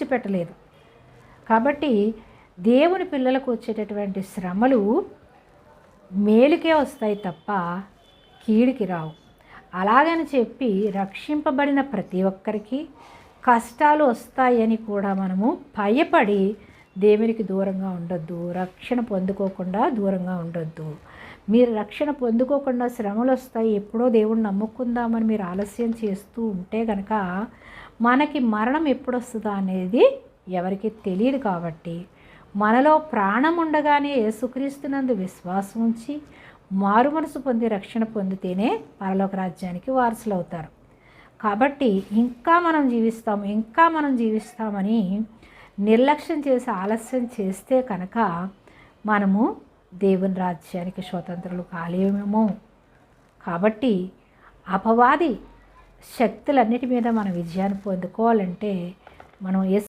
విడిచిపెట్టలేదు. కాబట్టి దేవుని పిల్లలకు వచ్చేటటువంటి శ్రమలు మేలుకే వస్తాయి తప్ప కీడికి రావు. అలాగని చెప్పి రక్షింపబడిన ప్రతి ఒక్కరికి కష్టాలు వస్తాయని కూడా మనము భయపడి దేవునికి దూరంగా ఉండొద్దు రక్షణ పొందుకోకుండా దూరంగా ఉండొద్దు. మీరు రక్షణ పొందుకోకుండా శ్రమలు వస్తాయి ఎప్పుడో దేవుణ్ణి నమ్ముకుందామని మీరు ఆలస్యం చేస్తూ ఉంటే కనుక మనకి మరణం ఎప్పుడు వస్తుందా అనేది ఎవరికి తెలియదు కాబట్టి. మనలో ప్రాణం ఉండగానే యేసుక్రీస్తునందు విశ్వాసం ఉంచి మారు మనసు పొంది రక్షణ పొందితేనే పరలోక రాజ్యానికి వారసులు అవుతారు కాబట్టి ఇంకా మనం జీవిస్తాం ఇంకా మనం జీవిస్తామని నిర్లక్ష్యం చేసి ఆలస్యం చేస్తే కనుక మనము దేవుని రాజ్యానికి స్వతంత్రులు కాలేమేమో. కాబట్టి అపవాది శక్తులన్నిటి మీద మన విజయాన్ని పొందుకోవాలంటే మనం